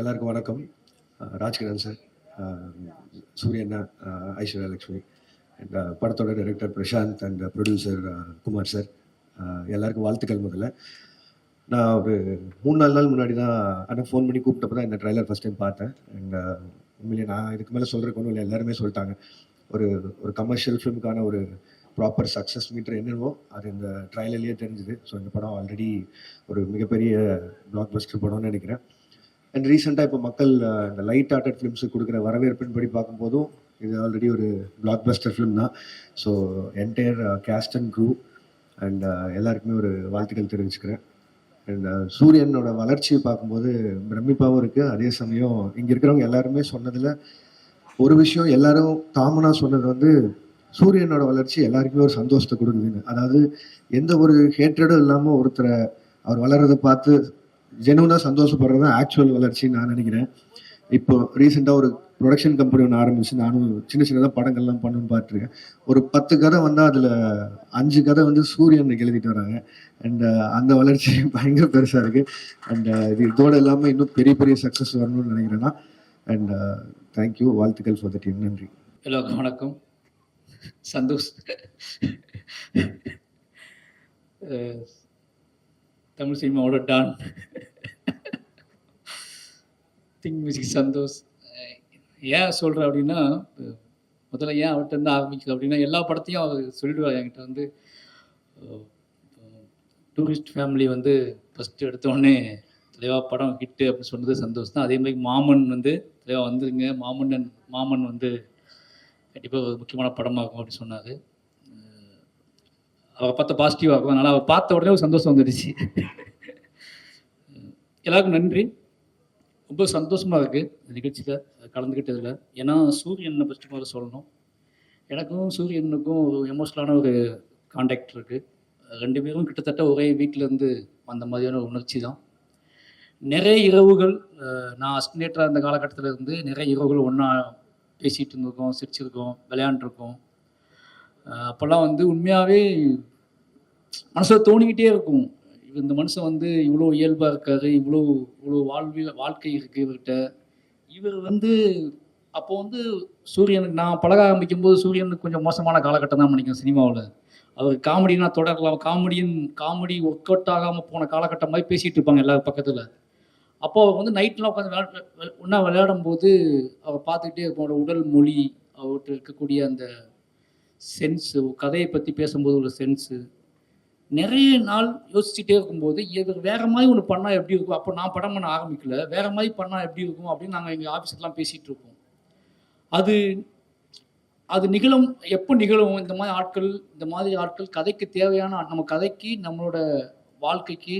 எல்லாருக்கும் வணக்கம். ராஜ்கிரண் சார் சூரியண்ணா ஐஸ்வர்யா லக்ஷ்மி அண்ட் படத்தோட director Prashanth and producer Kumar sir. எல்லாருக்கும் வாழ்த்துக்கள் முதல்ல. நான் ஒரு மூணு நாலு நாள் முன்னாடி தான் ஆனால் ஃபோன் பண்ணி கூப்பிட்டப்போ தான் இந்த ட்ரைலர் ஃபஸ்ட் டைம் பார்த்தேன். அண்ட் உண்மையிலே நான் இதுக்கு மேலே சொல்கிறதுக்கு ஒன்றும் இல்லை எல்லாருமே சொல்லிட்டாங்க. ஒரு ஒரு கமர்ஷியல் ஃபிலிமுக்கான ஒரு ப்ராப்பர் சக்ஸஸ் மீட்டர் என்னவோ அது இந்த ட்ரைலர்லேயே தெரிஞ்சுது. ஸோ இந்த படம் ஆல்ரெடி ஒரு மிகப்பெரிய பிளாக் பஸ்டர் படம்னு நினைக்கிறேன். அண்ட் ரீசெண்டாக இப்போ மக்கள் இந்த லைட் ஆர்டட் ஃபிலிம்ஸுக்கு கொடுக்குற வரவேற்பின் படி பார்க்கும்போதும் இது ஆல்ரெடி ஒரு பிளாக் பஸ்டர் ஃபிலிம் தான் so entire cast and crew and எல்லாருக்குமே ஒரு வாழ்த்துக்கள் தெரிவிச்சுக்கிறேன். அண்ட் சூரியனோட வளர்ச்சியை பார்க்கும்போது பிரமிப்பாகவும் இருக்குது அதே சமயம் இங்கே இருக்கிறவங்க எல்லாருமே சொன்னதில் ஒரு விஷயம் எல்லாரும் காமனாக சொன்னது வந்து சூரியனோட வளர்ச்சி எல்லாருக்குமே ஒரு சந்தோஷத்தை கொடுக்குதுன்னு. அதாவது எந்த ஒரு ஹேட்ரடும் இல்லாமல் ஒருத்தரை அவர் வளர்றதை பார்த்து ஜெனுவனாக சந்தோஷப்படுறது தான் ஆக்சுவல் வளர்ச்சின்னு நான் நினைக்கிறேன். இப்போ ரீசெண்டாக ஒரு ப்ரொடக்ஷன் கம்பெனி ஒன்று ஆரம்பிச்சு நானும் சின்ன சின்னதாக படங்கள்லாம் பண்ணணும்னு பார்த்துருக்கேன். ஒரு பத்து கதை வந்தால் அதில் அஞ்சு கதை வந்து சூரியன் எழுதிட்டு வராங்க. அண்ட் uh, அந்த வளர்ச்சி பயங்கர பெருசாக இருக்குது அண்ட் uh, இது இதோட இல்லாமல் இன்னும் பெரிய பெரிய சக்ஸஸ் வரணும்னு நினைக்கிறேன்னா அண்ட் தேங்க்யூ uh, வாழ்த்துக்கள் ஃபார் த டீம் நன்றி. எல்லோருக்கும் வணக்கம். சந்தோஷ். தமிழ் சினிமாவோட டான். திங் மியூசிக் சந்தோஷ் ஏன் சொல்கிறேன் அப்படின்னா முதல்ல ஏன் அவர்கிட்ட இருந்து ஆரம்பிக்குது அப்படின்னா எல்லா படத்தையும் அவர் சொல்லிடுவார் என்கிட்ட வந்து டூரிஸ்ட் ஃபேமிலி வந்து ஃபஸ்ட்டு எடுத்தோடனே தலைவா படம் ஹிட்டு அப்படின்னு சொன்னது சந்தோஷம் தான். அதே மாதிரி மாமன் வந்து தலைவா வந்துருங்க. மாமன்னன் மாமன் வந்து கண்டிப்பாக ஒரு முக்கியமான படமாக இருக்கும் அப்படின்னு சொன்னார். அவள் பார்த்த பாசிட்டிவாக இருக்கும். அதனால் அவள் பார்த்த உடனே ஒரு சந்தோஷம் வந்துடுச்சு. எல்லாருக்கும் நன்றி. ரொம்ப சந்தோஷமாக இருக்குது இந்த நிகழ்ச்சியில் கலந்துக்கிட்டதில் ஏன்னா சூரியனை ஃபஸ்ட்டு முதல்ல சொல்லணும். எனக்கும் சூரியனுக்கும் ஒரு எமோஷனலான ஒரு காண்டாக்ட் இருக்குது ரெண்டு பேரும் கிட்டத்தட்ட ஒரே வீட்டிலேருந்து வந்த மாதிரியான ஒரு உணர்ச்சி தான். நிறைய இரவுகள் நான் அஸ்டினேட்டராக இருந்த காலகட்டத்தில் இருந்து நிறைய இரவுகள் ஒன்றா பேசிகிட்டு இருந்திருக்கோம் சிரிச்சிருக்கோம் விளையாண்டுருக்கோம். அப்போல்லாம் வந்து உண்மையாகவே மனசில் தோணிக்கிட்டே இருக்கும். இந்த மனுஷன் வந்து இவ்வளோ இயல்பாக இருக்காரு இவ்வளோ இவ்வளோ வாழ்வில் வாழ்க்கை இருக்குது இவர்கிட்ட. இவர் வந்து அப்போ வந்து சூரியனுக்கு நான் பழக ஆரம்பிக்கும் போது சூரியனுக்கு கொஞ்சம் மோசமான காலகட்டம் தான் நினைக்கிறேன் சினிமாவில். அவர் காமெடினா தொடரலாம். காமெடியின் காமெடி ஒர்க் அவுட் ஆகாமல் போன காலகட்டம் மாதிரி பேசிகிட்டு இருப்பாங்க எல்லாரும் பக்கத்தில். அப்போ அவர் வந்து நைட்லாம் உட்காந்து ஒன்றா விளையாடும் போது அவர் பார்த்துக்கிட்டே இருப்போம் அவரோட உடல் மொழி அவர்கிட்ட இருக்கக்கூடிய அந்த சென்ஸு கதையை பற்றி பேசும்போது உள்ள சென்ஸு நிறைய நாள் யோசிச்சுட்டே இருக்கும்போது இவர் வேற மாதிரி ஒன்று பண்ணால் எப்படி இருக்கும்? அப்போ நான் படம் பண்ண ஆரம்பிக்கல. வேற மாதிரி பண்ணால் எப்படி இருக்கும்? அப்படின்னு நாங்கள் எங்கள் ஆஃபீஸ்லாம் பேசிகிட்டு இருக்கோம் அது அது நிகழும் எப்போ நிகழும்? இந்த மாதிரி ஆட்கள் இந்த மாதிரி ஆட்கள் கதைக்கு தேவையான நம்ம கதைக்கு நம்மளோட வாழ்க்கைக்கு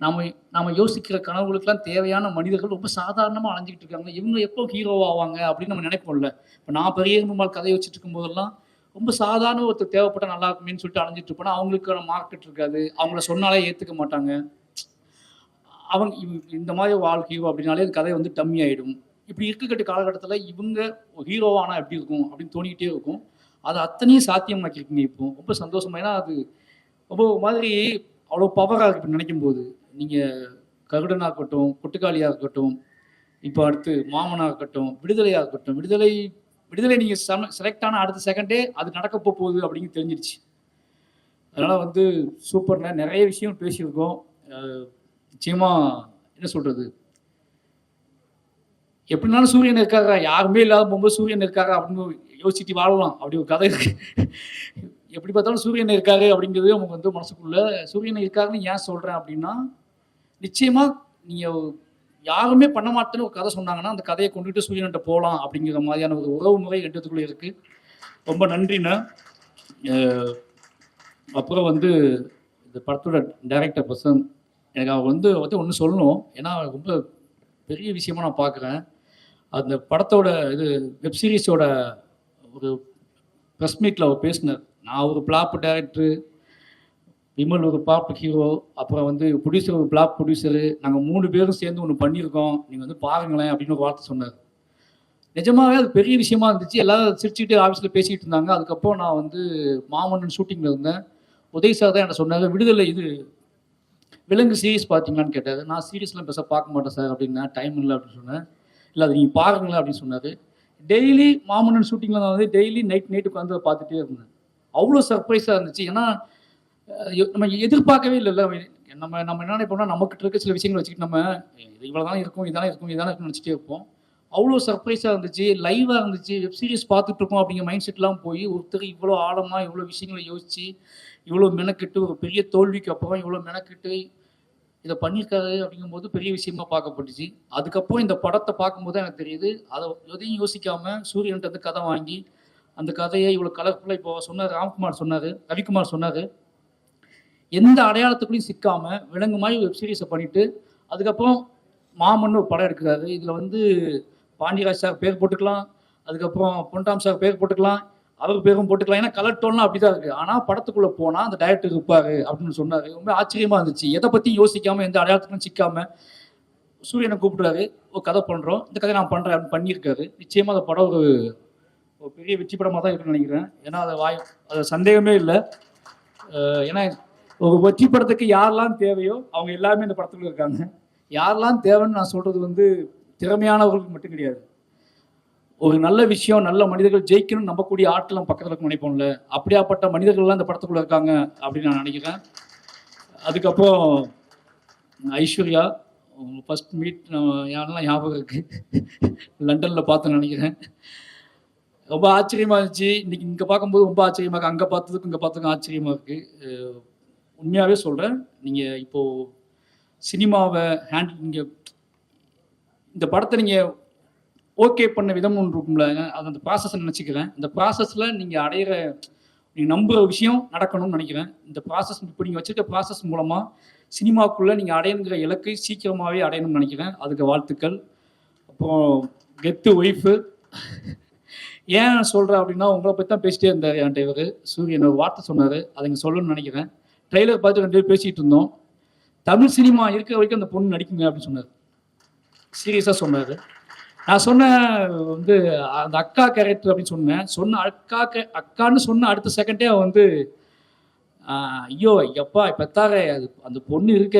நாம் நாம் யோசிக்கிற கனவுகளுக்கெல்லாம் தேவையான மனிதர்கள் ரொம்ப சாதாரணமாக அலைஞ்சிக்கிட்டு இருக்காங்க. இவங்க எப்போ ஹீரோவாவாங்க அப்படின்னு நம்ம நினைப்போம்ல. இப்போ நான் பெரிய எறும்புமால் கதை வச்சுட்டு இருக்கும்போதெல்லாம் ரொம்ப சாதாரண ஒருத்தர் தேவைப்பட்ட நல்லா இருக்குமேன்னு சொல்லிட்டு அலைஞ்சிட்டு இருப்போம்னா அவங்களுக்கான மார்க்கெட் இருக்காது. அவங்கள சொன்னாலே ஏற்றுக்க மாட்டாங்க. அவங்க இந்த மாதிரி வாழ்க்கையோ அப்படின்னாலே கதை வந்து டம்மி ஆகிடும் இப்படி இருக்கக்கட்டு காலகட்டத்தில் இவங்க ஹீரோவானா எப்படி இருக்கும் அப்படின்னு தோணிக்கிட்டே இருக்கும். அது அத்தனையும் சாத்தியமாக்கிருக்குங்க இப்போ. ரொம்ப சந்தோஷமா ஏன்னா அது ரொம்ப மாதிரி அவ்வளோ பவராக இருக்கு நினைக்கும் போது நீங்கள் கருடனாக இருக்கட்டும் கொட்டுக்காளியாக இருக்கட்டும் இப்போ அடுத்து மாமனாக இருக்கட்டும் விடுதலையாக இருக்கட்டும் விடுதலை விடுதலை நீங்கள் செம செலக்ட் ஆன அடுத்த செகண்டே அது நடக்க போகுது அப்படின்னு தெரிஞ்சிருச்சு. அதனால் வந்து சூப்பரில் நிறைய விஷயம் பேசியிருக்கோம். நிச்சயமாக என்ன சொல்கிறது எப்படினாலும் சூரியன் இருக்காரா? யாருமே இல்லாத போகும்போது சூரியன் இருக்காரா? அப்படின்னு யோசிச்சுட்டு வாழலாம். அப்படி ஒரு கதை இருக்கு. எப்படி பார்த்தாலும் சூரியன் இருக்காரு அப்படிங்கிறது அவங்க வந்து மனசுக்குள்ள சூரியன் இருக்காருன்னு ஏன் சொல்கிறேன் அப்படின்னா நிச்சயமாக நீங்கள் யாருமே பண்ண மாட்டேன்னு ஒரு கதை சொன்னாங்கன்னா அந்த கதையை கொண்டுட்டு சூரியன்கிட்ட போகலாம் அப்படிங்கிற மாதிரியான ஒரு உறவு முறை ரெண்டுத்துக்குள்ளே இருக்கு. ரொம்ப நன்றிண்ணா. அப்புறம் வந்து இந்த படத்தோட டைரக்டர் பர்சன் எனக்கு அவர் வந்து வந்து ஒன்று சொல்லணும். ஏன்னா ரொம்ப பெரிய விஷயமா நான் பார்க்குறேன். அந்த படத்தோட இது வெப் சீரிஸோட ஒரு ப்ரெஸ் மீட்டில் அவர் பேசினார். நான் ஒரு பிளாப் டேரக்டரு விமல் ஒரு பாப் ஹீரோ அப்புறம் வந்து ப்ரொடியூசர் ஒரு பிளாக் ப்ரொடியூசரு நாங்கள் மூணு பேரும் சேர்ந்து ஒன்று பண்ணியிருக்கோம். நீங்கள் வந்து பாருங்களேன் அப்படின்னு ஒரு வார்த்தை சொன்னார். நிஜமாகவே அது பெரிய விஷயமா இருந்துச்சு. எல்லாரும் சிரிச்சுட்டு ஆஃபீஸில் பேசிகிட்டு இருந்தாங்க. அதுக்கப்புறம் நான் வந்து மாமன்னன் ஷூட்டிங்கில் இருந்தேன். உதய் சார் தான் என்ன சொன்னாங்க விடுதலை இது. விலங்கு சீரீஸ் பார்த்தீங்களான்னு கேட்டார். நான் சீரீஸ்லாம் பெருசாக பார்க்க மாட்டேன் சார் அப்படின்னா. டைம் இல்லை அப்படின்னு சொன்னேன் இல்லை அது நீங்கள் பாருங்களேன் அப்படின்னு சொன்னார். டெய்லி மாமன்னன் ஷூட்டிங்கில் நான் வந்து டெய்லி நைட் நைட்டு உட்காந்து பார்த்துட்டே இருந்தேன். அவ்வளோ சர்ப்ரைஸாக இருந்துச்சு. ஏன்னா நம்ம எதிர்பார்க்கவே இல்லைல்ல. நம்ம நம்ம என்ன நினைப்போம்னா நம்மக்கிட்ட இருக்க சில விஷயங்களை வச்சுக்கிட்டு நம்ம இது இவ்வளோ தான் இருக்கும் இதானே இருக்கும் இதானே இருக்கும்னு நினச்சிட்டே இருப்போம். அவ்வளோ சர்ப்ரைஸாக இருந்துச்சு லைவாக இருந்துச்சு வெப் சீரிஸ் பார்த்துட்டு இருக்கோம் அப்படிங்கிற மைண்ட் செட்லாம் போய் ஒருத்தர் இவ்வளோ ஆழமாக இவ்வளோ விஷயங்களை யோசித்து இவ்வளோ மெனக்கெட்டு ஒரு பெரிய தோல்விக்கு அப்புறம் இவ்வளோ மெனக்கெட்டு இதை பண்ணியிருக்காரு அப்படிங்கும்போது பெரிய விஷயமா பார்க்கப்பட்டுச்சு. அதுக்கப்புறம் இந்த படத்தை பார்க்கும்போது எனக்கு தெரியுது அதை எதையும் யோசிக்காமல் சூரியன்ட்டு இருந்து கதை வாங்கி அந்த கதையை இவ்வளோ கலர்ஃபுல்லாக இப்போ சொன்னார் ராம்குமார் சொன்னார் ரவிக்குமார் சொன்னார். எந்த அடையாளத்துக்குள்ளேயும் சிக்காமல் விலங்கு மாதிரி வெப் சீரிஸை பண்ணிவிட்டு அதுக்கப்புறம் மாமன் ஒரு படம் எடுக்கிறாரு. இதில் வந்து பாண்டியராஜ் சார் பேர் போட்டுக்கலாம் அதுக்கப்புறம் பொன்டாம் சார் பேர் போட்டுக்கலாம் அவர் பேரும் போட்டுக்கலாம். ஏன்னா கலர் டோன்லாம் அப்படி தான் இருக்குது ஆனால் படத்துக்குள்ளே போனால் அந்த டைரக்டர் இருப்பார் அப்படின்னு சொன்னார். ரொம்ப ஆச்சரியமாக இருந்துச்சு. எதை பற்றி யோசிக்காமல் எந்த அடையாளத்துக்கும் சிக்காமல் சூரியனை கூப்பிடுறாரு. ஒரு கதை பண்ணுறோம் இந்த கதை நான் பண்ணுறேன் அப்படின்னு பண்ணியிருக்காரு. நிச்சயமாக அந்த படம் ஒரு ஒரு பெரிய வெற்றி படமாக தான் இருக்குன்னு நினைக்கிறேன். ஏன்னா அதை வாய் அது சந்தேகமே இல்லை. ஏன்னா ஒரு வெற்றி படத்துக்கு யாரெல்லாம் தேவையோ அவங்க எல்லாமே இந்த படத்தில் இருக்காங்க. யாரெல்லாம் தேவைன்னு நான் சொல்றது வந்து திறமையானவர்களுக்கு மட்டும் கிடையாது. ஒரு நல்ல விஷயம் நல்ல மனிதர்கள் ஜெயிக்கணும்னு நம்பக்கூடிய ஆட்களும் பக்கத்தில் இருக்க நினைப்போம்ல. அப்படியாப்பட்ட மனிதர்கள்லாம் இந்த படத்துக்குள்ள இருக்காங்க அப்படின்னு நான் நினைக்கிறேன். அதுக்கப்புறம் ஐஸ்வர்யா ஃபர்ஸ்ட் மீட் யாரெல்லாம் ஞாபகம் இருக்கு? லண்டனில் பார்த்து நினைக்கிறேன். ரொம்ப ஆச்சரியமா இருந்துச்சு. இன்னைக்கு இங்கே பார்க்கும்போது ரொம்ப ஆச்சரியமா இருக்கு. அங்கே பார்த்ததுக்கும் இங்கே பார்த்ததுக்கும் ஆச்சரியமா இருக்குது உண்மையாகவே சொல்கிறேன் நீங்கள் இப்போது சினிமாவை ஹேண்டில் நீங்கள் இந்த படத்தை நீங்கள் ஓகே பண்ண விதம் ஒன்று இருக்கும்ல அது அந்த ப்ராசஸ் நினச்சிக்கிறேன். இந்த ப்ராசஸில் நீங்கள் அடையிற நீங்கள் நம்புகிற விஷயம் நடக்கணும்னு நினைக்கிறேன். இந்த ப்ராசஸ் இப்போ நீங்கள் வச்சுருக்க ப்ராசஸ் மூலமாக சினிமாக்குள்ளே நீங்கள் அடையணுங்கிற இலக்கை சீக்கிரமாகவே அடையணும்னு நினைக்கிறேன். அதுக்கு வாழ்த்துக்கள். அப்புறம் கெத்து ஒய்ஃபு. ஏன் சொல்கிறேன் அப்படின்னா உங்களை பற்றி தான் பேசிட்டே இருந்தார் என்கிட்ட இவர். சூரியன் ஒரு வார்த்தை சொன்னார். அதை இங்கே சொல்லணும்னு நினைக்கிறேன். ட்ரெய்லர் பார்த்து ரெண்டு பேர் பேசிகிட்டு இருந்தோம். தமிழ் சினிமா இருக்கிற வரைக்கும் அந்த பொண்ணு நடிக்குங்க அப்படின்னு சொன்னார். சீரியஸாக சொன்னார். நான் சொன்னேன் வந்து அந்த அக்கா கேரக்டர் அப்படின்னு சொன்னேன். சொன்ன அக்கா கே அக்கான்னு சொன்ன அடுத்த செகண்டே அவன் வந்து ஐயோ எப்பா பெத்தார அது அந்த பொண்ணு இருக்க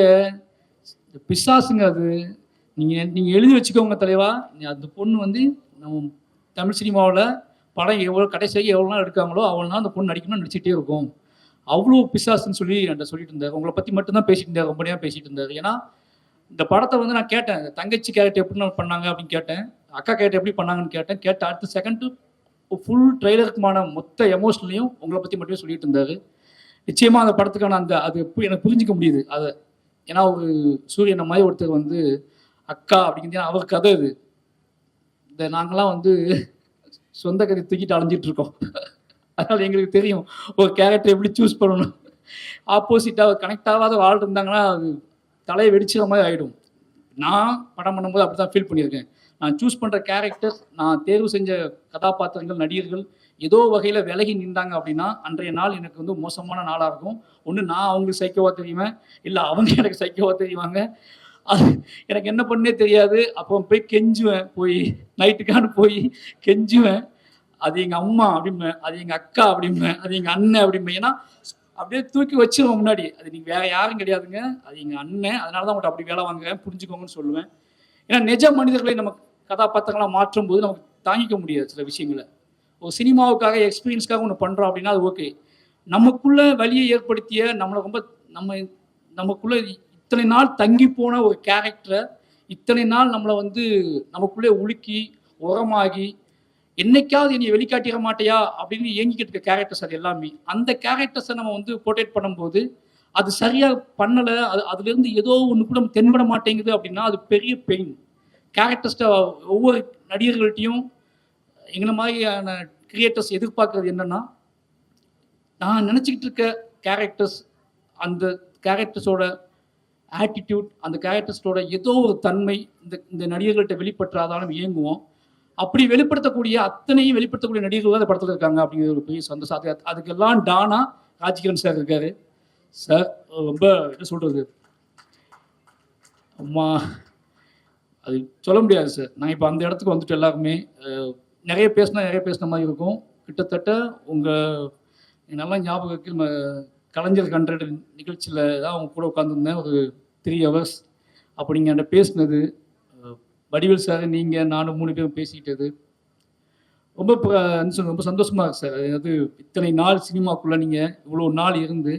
பிசாசுங்க அது. நீங்கள் நீங்கள் எழுதி வச்சுக்கோங்க தலைவா. நீ அந்த பொண்ணு வந்து நம்ம தமிழ் சினிமாவில் படம் எவ்வளோ கடைசியாக எவ்வளோ நாள் எடுக்காங்களோ அவ்வளோ நாள் அந்த பொண்ணு நடிக்கணும்னு நடிச்சிட்டே இருக்கும். அவ்வளோ பிசாசுன்னு சொல்லி என்கிட்ட சொல்லிட்டு இருந்தார். உங்களை பற்றி மட்டும்தான் பேசிட்டு இருந்தார். ரொம்ப நேரம் பேசிட்டு இருந்தார். ஏன்னா இந்த படத்தை வந்து நான் கேட்டேன். தங்கச்சி கேரக்டர் எப்படி பண்ணாங்க அப்படின்னு கேட்டேன். அக்கா கேரக்டர் எப்படி பண்ணாங்கன்னு கேட்டேன். கேட்ட அடுத்த செகண்ட் ஃபுல் ட்ரெய்லருக்குமான மொத்த எமோஷன்லையும் உங்களை பற்றி மட்டுமே சொல்லிட்டு இருந்தார். நிச்சயமாக அந்த படத்துக்கான அந்த அது எப்படி எனக்கு புரிஞ்சிக்க முடியுது. அதை ஏன்னா ஒரு சூரியனை மாதிரி ஒருத்தர் வந்து அக்கா அப்படிங்கிறது அவர் கதை இது. இந்த நாங்களாம் வந்து சொந்த கதை தூக்கிட்டு அலைஞ்சிட்டு இருக்கோம். அதனால் எங்களுக்கு தெரியும். ஒரு கேரக்டர் எப்படி சூஸ் பண்ணணும். ஆப்போசிட்டாக கனெக்ட் ஆகாத ஒரு ஆள் இருந்தாங்கன்னா அது தலையை வெடிச்சிற மாதிரி ஆகிடும் நான் படம் பண்ணும்போது அப்படி தான் ஃபீல் பண்ணியிருக்கேன். நான் சூஸ் பண்ணுற கேரக்டர் நான் தேர்வு செஞ்ச கதாபாத்திரங்கள் நடிகர்கள் ஏதோ வகையில் விலகி நின்றாங்க அப்படின்னா அன்றைய நாள் எனக்கு வந்து மோசமான நாளாக இருக்கும். ஒன்று நான் அவங்களுக்கு சைக்கோவாக தெரியுவேன் இல்லை அவங்க எனக்கு சைக்கோவாக தெரியுவாங்க அது எனக்கு என்ன பண்ணே தெரியாது. அப்போ போய் கெஞ்சுவேன். போய் நைட்டுக்கான போய் கெஞ்சுவேன். அது எங்கள் அம்மா அப்படிம்பேன் அது எங்கள் அக்கா அப்படிம்பேன் அது எங்கள் அண்ணன் அப்படிம்பேன் ஏன்னா அப்படியே தூக்கி வச்சிருவோம் முன்னாடி. அது நீங்கள் வேற யாரும் கிடையாதுங்க. அது எங்கள் அண்ணன். அதனால தான் உங்கள்கிட்ட அப்படி வேலை வாங்குறேன். புரிஞ்சுக்கோங்கன்னு சொல்லுவேன். ஏன்னா நிஜ மனிதர்களை நம்ம கதாபாத்திரங்களாக மாற்றும் போது நமக்கு தாங்கிக்க முடியாது சில விஷயங்களை. ஒரு சினிமாவுக்காக எக்ஸ்பீரியன்ஸ்க்காக ஒன்று பண்ணுறோம் அப்படின்னா அது ஓகே. நமக்குள்ள வழியை ஏற்படுத்திய நம்மளை ரொம்ப நம்ம நமக்குள்ள இத்தனை நாள் தங்கி போன ஒரு கேரக்டரை இத்தனை நாள் நம்மளை வந்து நமக்குள்ளே உலுக்கி உரமாகி என்னைக்காவது என்னை வெளிக்காட்டிக்க மாட்டையா? அப்படின்னு ஏங்கிக்கிட்டு இருக்க கேரக்டர்ஸ் அது எல்லாமே. அந்த கேரக்டர்ஸை நம்ம வந்து போர்ட்ரேட் பண்ணும்போது அது சரியாக பண்ணலை அது அதுலேருந்து ஏதோ ஒன்று கூட தென்பட மாட்டேங்குது அப்படின்னா அது பெரிய பெயின் கேரக்டர்ஸ்ட ஒவ்வொரு நடிகர்கள்ட்டையும் எங்களை மாதிரியான கிரியேட்டர்ஸ் எதிர்பார்க்கறது என்னென்னா நான் நினச்சிக்கிட்டு இருக்க கேரக்டர்ஸ் அந்த கேரக்டர்ஸோட ஆட்டிடியூட் அந்த கேரக்டர்ஸோட ஏதோ ஒரு தன்மை இந்த இந்த நடிகர்கள்ட்ட வெளிப்பட்டுறாதாலும் நம்ம இயங்குவோம். அப்படி வெளிப்படுத்தக்கூடிய அத்தனையும் வெளிப்படுத்தக்கூடிய நடிகர்கள் தான் படத்தில் இருக்காங்க அப்படிங்கிற ஒரு பெரிய சந்தோஷம். அதுக்கெல்லாம் டானா ராஜ்கிரண் சார் இருக்காரு. சார் ரொம்ப என்ன சொல்றது? அம்மா அது சொல்ல முடியாது சார். நான் இப்போ அந்த இடத்துக்கு வந்துட்டு எல்லாருமே. நிறைய பேசினா நிறைய பேசின மாதிரி இருக்கும். கிட்டத்தட்ட உங்கள் நல்லா ஞாபகத்தில் கலைஞர் கண்டட் நிகழ்ச்சியில் தான் அவங்க கூட உட்காந்துருந்தேன் ஒரு த்ரீ ஹவர்ஸ் அப்போ நீங்கள் என்கிட்ட பேசினது வடிவேல் சார் நீங்கள் நானும் மூணு பேரும் பேசிக்கிட்டது. ரொம்ப ப- ரொம்ப சந்தோஷமாக இருக்கு சார் அதாவது இத்தனை நாள் சினிமாக்குள்ளே நீங்கள் இவ்வளோ நாள் இருந்து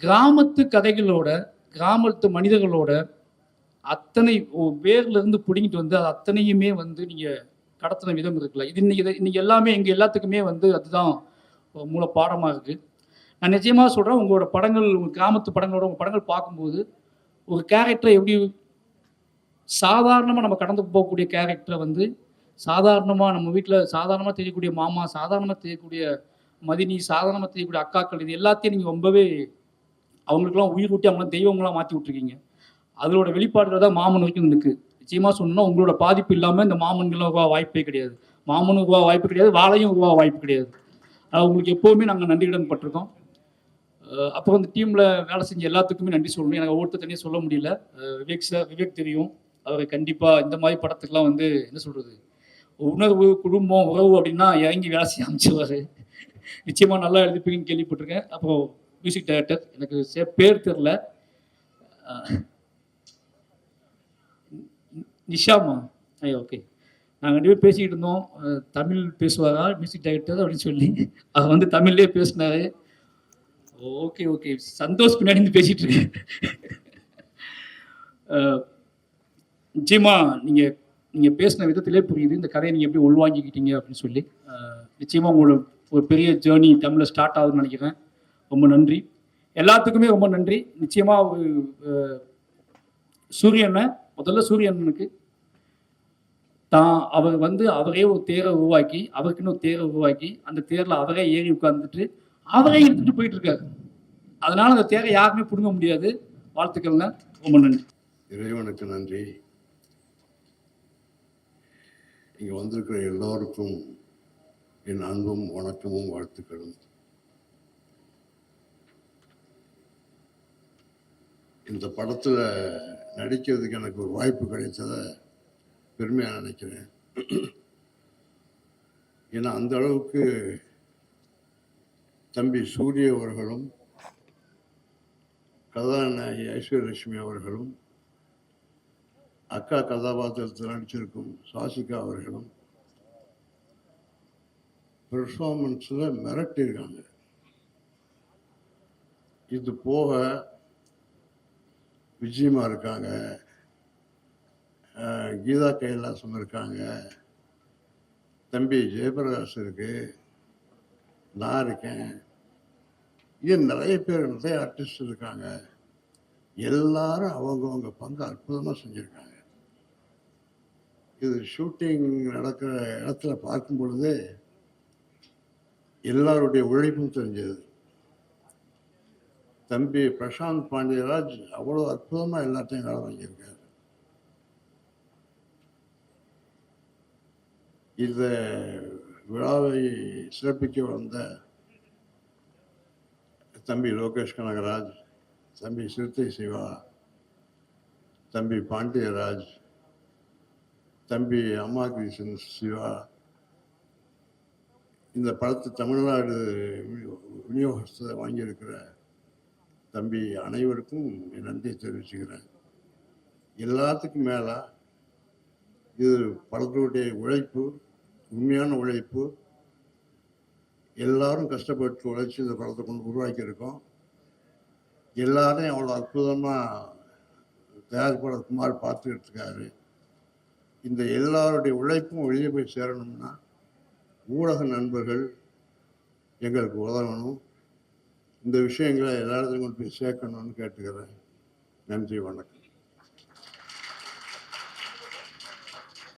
கிராமத்து கதைகளோட கிராமத்து மனிதர்களோட அத்தனை வேர்லேருந்து பிடிங்கிட்டு வந்து அது அத்தனையுமே வந்து நீங்கள் கடத்தின விதம் இருக்குல்ல. இது இன்னைக்கு இதை- இன்னைக்கு எல்லாமே எங்கள் எல்லாத்துக்குமே வந்து அதுதான் மூல பாடமாக இருக்குது நான் நிச்சயமாக சொல்கிறேன் உங்களோட படங்கள் உங்கள் கிராமத்து படங்களோட உங்கள் படங்கள் பார்க்கும்போது ஒரு கேரக்டரை எப்படி சாதாரணமாக நம்ம கடந்து போகக்கூடிய கேரக்டரை வந்து சாதாரணமாக நம்ம வீட்டில் சாதாரணமாக தெரியக்கூடிய மாமா சாதாரணமாக தெரியக்கூடிய மதினி சாதாரணமாக தெரியக்கூடிய அக்காக்கள் இது எல்லாத்தையும் நீங்கள் ரொம்பவே அவங்களுக்குலாம் உயிர் ஊட்டி அவங்களாம் தெய்வங்களாம் மாற்றி விட்ருக்கீங்க அதோட வெளிப்பாடுகள் தான் மாமன் வரைக்கும் இருக்குது நிச்சயமாக சொன்னால் உங்களோட பாதிப்பு இல்லாமல் இந்த மாமன்கள் உருவா வாய்ப்பே கிடையாது. மாமனும் உருவா வாய்ப்பு கிடையாது வாழையும் உருவா வாய்ப்பு கிடையாது. அது உங்களுக்கு எப்போவுமே நாங்கள் நன்றியுடன் பட்டிருக்கோம். அப்போ அந்த டீமில் வேலை செஞ்ச எல்லாத்துக்குமே நன்றி சொல்லணும். எனக்கு ஒவ்வொருத்தர் தனியாக சொல்ல முடியல. விவேக் சார் விவேக் தெரியும். அவர் கண்டிப்பாக இந்த மாதிரி படத்துக்கெலாம் வந்து என்ன சொல்கிறது உணர்வு குடும்பம் உறவு அப்படின்னா இறங்கி வேலை செய்ய அமைச்சிருவார் நிச்சயமாக நல்லா எழுதிப்பீங்கன்னு கேள்விப்பட்டிருக்கேன். அப்புறம் மியூசிக் டைரக்டர் எனக்கு சே பேர் தெரில நிஷாமா ஐயா ஓகே நாங்கள் ரெண்டு பேரும் பேசிக்கிட்டு இருந்தோம். தமிழ் பேசுவாரா மியூசிக் டைரக்டர் அப்படின்னு சொல்லி. அவர் வந்து தமிழ்லேயே பேசினாரு. ஓகே ஓகே சந்தோஷ் பின்னாடி இருந்து இருக்கேன். நிச்சயமாக நீங்கள் நீங்கள் பேசின விதத்திலே புரியுது. இந்த கதையை நீங்கள் எப்படி உள்வாங்கிக்கிட்டீங்க அப்படின்னு சொல்லி. நிச்சயமாக உங்களோட ஒரு பெரிய ஜேர்னி தமிழில் ஸ்டார்ட் ஆகுதுன்னு நினைக்கிறேன். ரொம்ப நன்றி. எல்லாத்துக்குமே ரொம்ப நன்றி. நிச்சயமாக ஒரு சூரியனை முதல்ல சூரியனுக்கு தான் அவர் வந்து அவரே ஒரு தேரை உருவாக்கி அவருக்குன்னு ஒரு தேரை உருவாக்கி அந்த தேரில் அவரே ஏறி உட்கார்ந்துட்டு அவரே எடுத்துகிட்டு போயிட்டு இருக்காரு. அதனால அந்த தேரை யாருமே பிடுங்க முடியாது. வாழ்த்துக்கள்ங்க. ரொம்ப நன்றி. இறைவனுக்கு நன்றி. இங்கே வந்திருக்கிற எல்லோருக்கும் என் அன்பும் வணக்கமும் வாழ்த்துக்களும். இந்த படத்தில் நடிக்கிறதுக்கு எனக்கு ஒரு வாய்ப்பு கிடைத்ததை பெருமையாக நினைக்கிறேன். ஏன்னா அந்த அளவுக்கு தம்பி சூரிய அவர்களும் கதாநாயகி ஐஸ்வர்யலட்சுமி அவர்களும் அக்கா கதாபாத்திரத்தில் நடிச்சிருக்கும் சாசிகா அவர்களும் பெர்ஃபார்மன்ஸில் மிரட்டியிருக்காங்க. இது போக விஜயமா இருக்காங்க. கீதா கைலாசம் இருக்காங்க. தம்பி ஜெயபிரகாஷ் இருக்கு. நான் இருக்கேன். இன்னும் நிறைய பேர் நிறைய ஆர்டிஸ்ட் இருக்காங்க. எல்லாரும் அவங்கவுங்க பங்கு அற்புதமாக செஞ்சுருக்காங்க. இது ஷூட்டிங் நடக்கிற இடத்துல பார்க்கும் பொழுது எல்லாருடைய உழைப்பும் தெரிஞ்சது. தம்பி பிரசாந்த் பாண்டியராஜ் அவ்வளோ அற்புதமாக எல்லாத்தையும் வேலை வாங்கியிருக்காரு. இந்த விழாவை சிறப்பிக்க வந்த தம்பி லோகேஷ் கனகராஜ் தம்பி சிறுத்தை சிவா தம்பி பாண்டியராஜ் தம்பி அம்மா கிருஷ்ணன் சிவா. இந்த படத்தை தமிழ்நாடு விநியோகஸ்தை வாங்கியிருக்கிற தம்பி அனைவருக்கும் நன்றி நன்றியை தெரிவிச்சுக்கிறேன். எல்லாத்துக்கும் மேலே இது படத்துடைய உழைப்பு உண்மையான உழைப்பு. எல்லாரும் கஷ்டப்பட்டு உழைச்சி இந்த படத்தை கொண்டு உருவாக்கியிருக்கோம். எல்லாரையும் அவ்வளோ அற்புதமாக தயாரிப்பாளர் குமார் பார்த்துக்கிட்டு இருக்காரு. இந்த எல்லாருடைய உழைப்பும் வெளியே போய் சேரணும்னா ஊடக நண்பர்கள் எங்களுக்கு உதவணும். இந்த விஷயங்களை எல்லா இடத்துலையும் கொண்டு போய் சேர்க்கணும்னு கேட்டுக்கிறேன். நன்றி வணக்கம்.